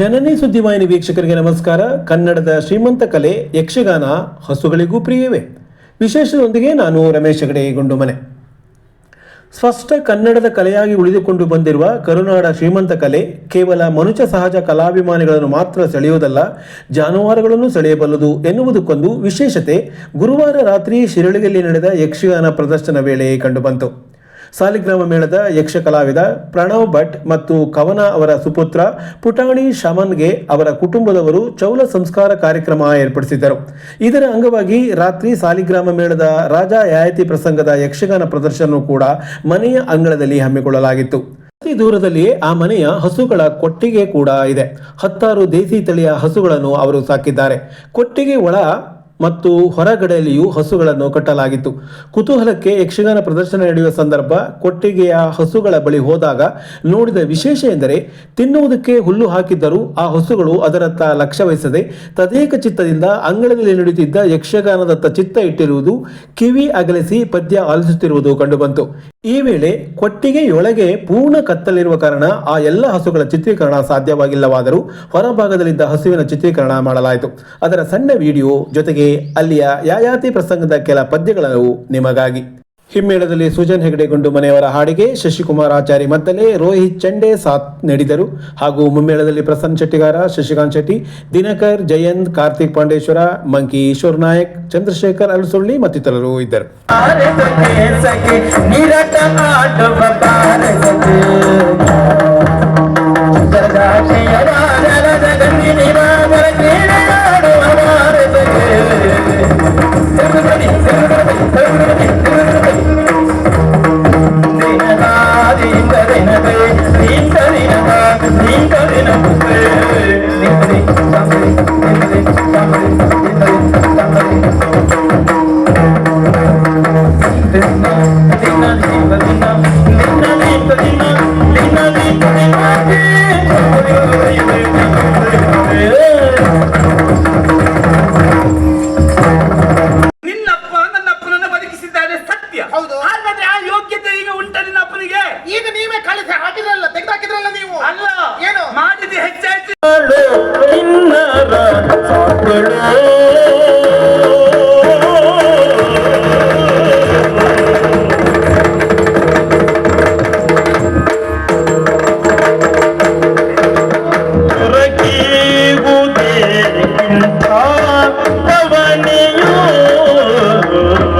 ಜನನಿ ಸುದ್ದಿವಾಹಿನಿ ವೀಕ್ಷಕರಿಗೆ ನಮಸ್ಕಾರ. ಕನ್ನಡದ ಶ್ರೀಮಂತ ಕಲೆ, ಯಕ್ಷಗಾನ ಹಸುಗಳಿಗೂ ಪ್ರಿಯವೇ. ವಿಶೇಷದೊಂದಿಗೆ ನಾನು ರಮೇಶ್ ಹೆಗಡೆ, ಗುಂಡುಮನೆ. ಸ್ಪಷ್ಟ ಕನ್ನಡದ ಕಲೆಯಾಗಿ ಉಳಿದುಕೊಂಡು ಬಂದಿರುವ ಕರುನಾಡ ಶ್ರೀಮಂತ ಕಲೆ ಕೇವಲ ಮನುಷ್ಯ ಸಹಜ ಕಲಾಭಿಮಾನಿಗಳನ್ನು ಮಾತ್ರ ಸೆಳೆಯುವುದಲ್ಲ, ಜಾನುವಾರುಗಳನ್ನು ಸೆಳೆಯಬಲ್ಲದು ಎನ್ನುವುದಕ್ಕೊಂದು ವಿಶೇಷತೆ ಗುರುವಾರ ರಾತ್ರಿ ಶಿರಳಿಯಲ್ಲಿ ನಡೆದ ಯಕ್ಷಗಾನ ಪ್ರದರ್ಶನ ವೇಳೆ ಕಂಡುಬಂತು. ಸಾಲಿಗ್ರಾಮ ಮೇಳದ ಯಕ್ಷ ಕಲಾವಿದ ಪ್ರಣವ್ ಭಟ್ ಮತ್ತು ಕವನ ಅವರ ಸುಪುತ್ರ ಪುಟಾಣಿ ಶಮನ್ಗೆ ಅವರ ಕುಟುಂಬದವರು ಚೌಲ ಸಂಸ್ಕಾರ ಕಾರ್ಯಕ್ರಮ ಏರ್ಪಡಿಸಿದ್ದರು. ಇದರ ಅಂಗವಾಗಿ ರಾತ್ರಿ ಸಾಲಿಗ್ರಾಮ ಮೇಳದ ರಾಜಾ ಯಾಯತಿ ಪ್ರಸಂಗದ ಯಕ್ಷಗಾನ ಪ್ರದರ್ಶನ ಕೂಡ ಮನೆಯ ಅಂಗಳದಲ್ಲಿ ಹಮ್ಮಿಕೊಳ್ಳಲಾಗಿತ್ತು. ಅತಿ ದೂರದಲ್ಲಿಯೇ ಆ ಮನೆಯ ಹಸುಗಳ ಕೊಟ್ಟಿಗೆ ಕೂಡ ಇದೆ. ಹತ್ತಾರು ದೇಸಿ ತಳಿಯ ಹಸುಗಳನ್ನು ಅವರು ಸಾಕಿದ್ದಾರೆ. ಕೊಟ್ಟಿಗೆ ಒಳ ಮತ್ತು ಹೊರಗಡೆಯಲ್ಲಿಯೂ ಹಸುಗಳನ್ನು ಕಟ್ಟಲಾಗಿತ್ತು. ಕುತೂಹಲಕ್ಕೆ ಯಕ್ಷಗಾನ ಪ್ರದರ್ಶನ ನಡೆಯುವ ಸಂದರ್ಭ ಕೊಟ್ಟಿಗೆಯ ಹಸುಗಳ ಬಳಿ ಹೋದಾಗ ನೋಡಿದ ವಿಶೇಷ ಎಂದರೆ ತಿನ್ನುವುದಕ್ಕೆ ಹುಲ್ಲು ಹಾಕಿದ್ದರೂ ಆ ಹಸುಗಳು ಅದರತ್ತ ಲಕ್ಷ್ಯ ವಹಿಸದೆ ತದೇಕ ಚಿತ್ತದಿಂದ ಅಂಗಳದಲ್ಲಿ ನಡೆಯುತ್ತಿದ್ದ ಯಕ್ಷಗಾನದತ್ತ ಚಿತ್ತ ಇಟ್ಟಿರುವುದು ಕಿವಿ ಅಗಲಿಸಿ ಪದ್ಯ ಆಲಿಸುತ್ತಿರುವುದು ಕಂಡುಬಂತು. ಈ ವೇಳೆ ಕೊಟ್ಟಿಗೆಯೊಳಗೆ ಪೂರ್ಣ ಕತ್ತಲಿರುವ ಕಾರಣ ಆ ಎಲ್ಲ ಹಸುಗಳ ಚಿತ್ರೀಕರಣ ಸಾಧ್ಯವಾಗಿಲ್ಲವಾದರೂ ಹೊರಭಾಗದಲ್ಲಿದ್ದ ಹಸುವಿನ ಚಿತ್ರೀಕರಣ ಮಾಡಲಾಯಿತು. ಅದರ ಸಣ್ಣ ವಿಡಿಯೋ ಜೊತೆಗೆ ಅಲ್ಲಿಯ ಯಾಯಾತಿ ಪ್ರಸಂಗದ ಕೆಲ ಪದ್ಯಗಳನ್ನು ನಿಮಗಾಗಿ. ಹಿಮ್ಮೇಳದಲ್ಲಿ ಸುಜನ್ ಹೆಗಡೆ ಗುಂಡು ಮನೆಯವರ ಹಾಡಿಗೆ ಶಶಿಕುಮಾರ್ ಆಚಾರಿ ಮತ್ತಲೆ ರೋಹಿತ್ ಚಂಡೆ ಸಾಥ್ ನೀಡಿದರು. ಹಾಗೂ ಮುಮ್ಮೇಳದಲ್ಲಿ ಪ್ರಸನ್ನ ಶೆಟ್ಟಿಗಾರ ಶಶಿಕಾಂತ್ ಶೆಟ್ಟಿ, ದಿನಕರ್, ಜಯಂತ್, ಕಾರ್ತಿಕ್ ಪಾಂಡೇಶ್ವರ, ಮಂಕಿ ಈಶ್ವರ್ ನಾಯಕ್, ಚಂದ್ರಶೇಖರ್ ಅಲ್ಸುಳ್ಳಿ ಮತ್ತಿತರರು ಇದ್ದರು. நீ கடினமாக நீ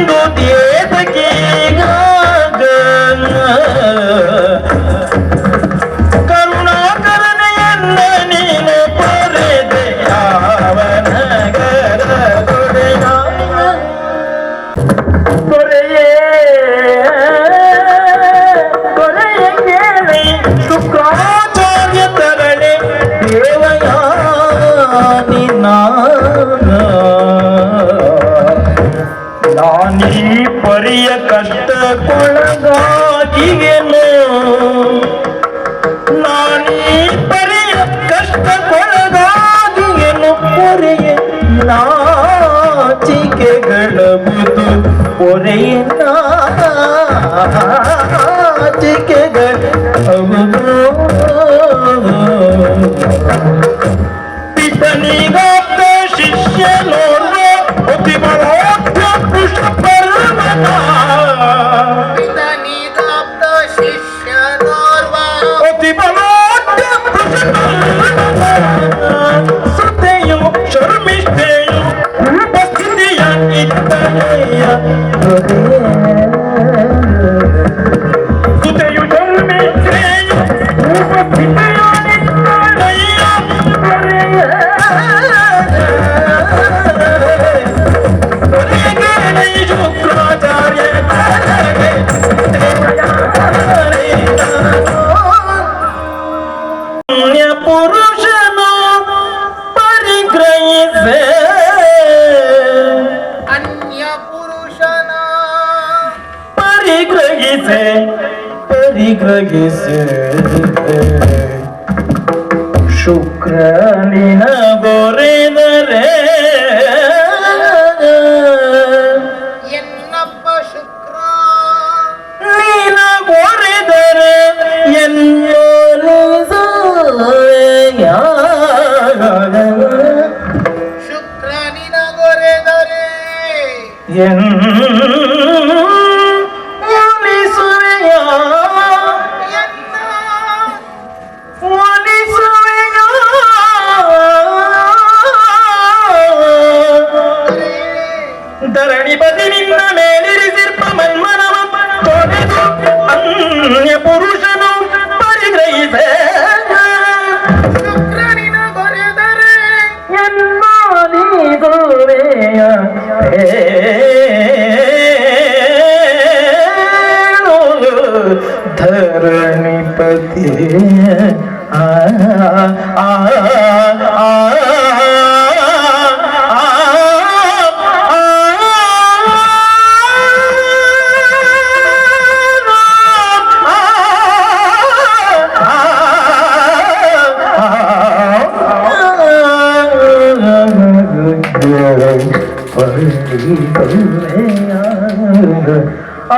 ಬಂದು ದೇಶಕ್ಕೆ ಈಗ ಕರುಣಾಕರನೆಯನ್ನ ನೀನು ನಾನೀ ಪರಿಯ ಕಷ್ಟಕ್ಕೊಳಗಾಗಿಗೆನು ನಾನೀ ಅತಿ ಬಲೋದ್ಯ ಪರಿಗ್ರಹಿಸೆ ಪರಿಗ್ರಹಿಸೆ ಶುಕ್ರನಿನ ಗೊರೆದರೆ ಎನ್ನಪ್ಪ ಶುಕ್ರ. ನೀನ ಗೊರೆದರೆ ಎನ್ನೋಲಿಸೋಯ ಶುಕ್ರನಿನ ಗೊರೆದರೆ ಒಲಿಸುವೆಯ ಧರಣಿ ಬದಿ ನಿನ್ನ ಮೇಲಿರಿಸಿರ್ಪ ಮನ್ಮನವ ತೊರೆದು ಅನ್ಯ ಪುರುಷನು ಪರಿಗ್ರಹಿಸೆ ಶುಕ್ರ ನಿನಗೊರೆದರೆ ಎನ್ನೋಲಿಗುವೆಯ ಧರಣಿಪತಿ ಆ